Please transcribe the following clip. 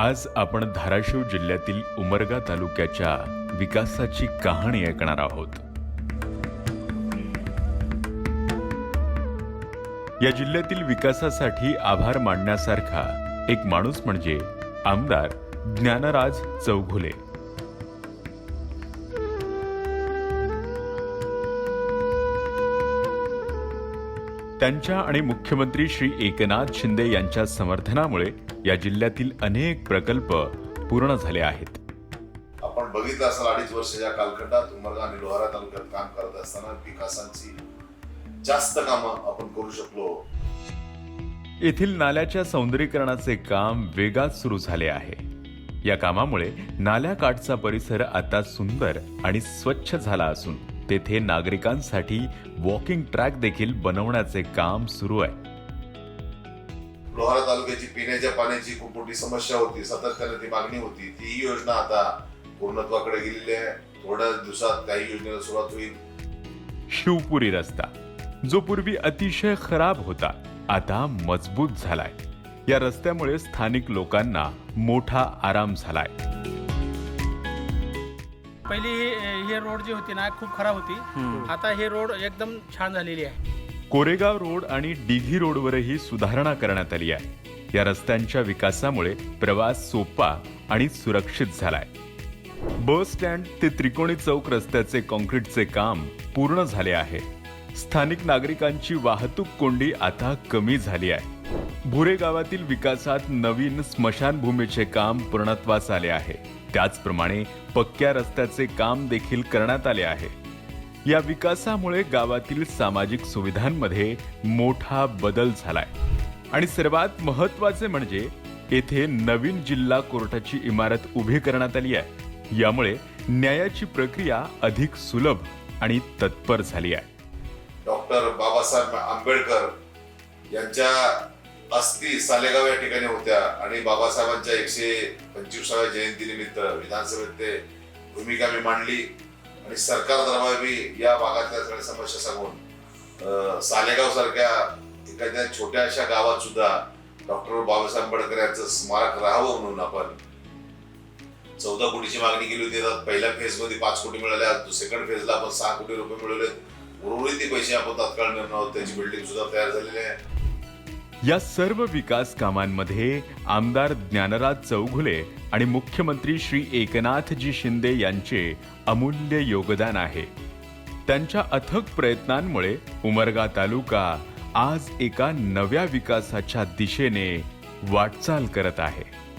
आज आपण धाराशिव जिल्ह्यातील उमरगा तालुक्याच्या विकासाची कहाणी ऐकणार आहोत. या जिल्ह्यातील विकासासाठी आभार मानण्यासारखा एक माणूस म्हणजे आमदार ज्ञानराज चौघुले. त्यांच्या आणि मुख्यमंत्री श्री एकनाथ शिंदे यांच्या समर्थनामुळे या जिल्ह्यातील अनेक प्रकल्प पूर्ण झाले आहेत. आपण बघितलं असाल अडीच वर्षाच्या कालखंडात उमरगा आणि लोहारा तालुक्यात काम करत असताना विकासांची जास्त कामं आपण करू शकलो. येथील नाल्याच्या सौंदर्यीकरणाचे काम वेगात सुरू झाले आहे. या कामामुळे नाल्याकाठचा परिसर आता सुंदर आणि स्वच्छ झाला असून तेथे नागरिकांसाठी वॉकिंग ट्रॅक देखील बनवण्याचे काम सुरू आहे. लोहारा तालुक्याची पिण्याच्या पाण्याची खूप मोठी समस्या होती सातत्याने ती मागणी होती. ती योजना आता पूर्णत्वाकडे गेलेली आहे. थोड्या दिवसात त्याही योजनेला सुरुवात होईल. शिवपुरी रस्ता जो पूर्वी अतिशय खराब होता आता मजबूत झालाय. या रस्त्यामुळे स्थानिक लोकांना मोठा आराम झालाय. पहिली ही रोड जी होती ना खूप खराब होती. आता हे रोड एकदम छान झालेली आहे. कोरेगाव रोड आणि डिघी रोडवरही सुधारणा करण्यात आली आहे. या रस्त्यांच्या विकासामुळे प्रवास सोपा आणि सुरक्षित झालाय. बस स्टँड ते त्रिकोणी चौक रस्त्याचे कॉन्क्रीटचे काम पूर्ण झाले आहे. स्थानिक नागरिकांची वाहतूक कोंडी आता कमी झाली आहे. भुरे गावातील विकासात नवीन स्मशानभूमीचे काम पूर्णत्वास आले आहे. त्याचप्रमाणे पक्क्या रस्त्याचे काम देखील करण्यात आले आहे. या विकासामुळे गावातील सामाजिक सुविधांमध्ये मोठा बदल झालाय. आणि सर्वात महत्त्वाचे म्हणजे येथे नवीन जिल्हा कोर्टाची इमारत उभी करण्यात आली आहे. यामुळे न्यायाची प्रक्रिया अधिक सुलभ आणि तत्पर झाली आहे. डॉक्टर बाबासाहेब आंबेडकर यांच्या अस्थी सालेगाव या ठिकाणी होत्या आणि बाबासाहेबांच्या एकशे पंचवीसाव्या जयंतीनिमित्त विधानसभेत ते भूमिका मी मांडली. आणि सरकार दरबारी या भागातल्या सगळ्या समस्या सांगून सालेगाव सारख्या एखाद्या छोट्याशा गावात सुद्धा डॉक्टर बाबासाहेब आंबेडकर यांचं स्मारक राहावं म्हणून आपण चौदा कोटीची मागणी केली होती. पहिल्या फेजमध्ये पाच कोटी मिळाल्या सेकंड फेजला आपण सहा कोटी रुपये मिळवले. उर्वरित ते पैसे आपण तात्काळ मिळणार आहोत. त्याची बिल्डिंग सुद्धा तयार झालेली आहे. या सर्व विकास कामांमध्ये आमदार ज्ञानराज चौघुले आणि मुख्यमंत्री श्री एकनाथजी शिंदे यांचे अमूल्य योगदान आहे. त्यांच्या अथक प्रयत्नांमुळे उमरगा तालुका आज एका नव्या विकासाच्या दिशेने वाटचाल करत आहे.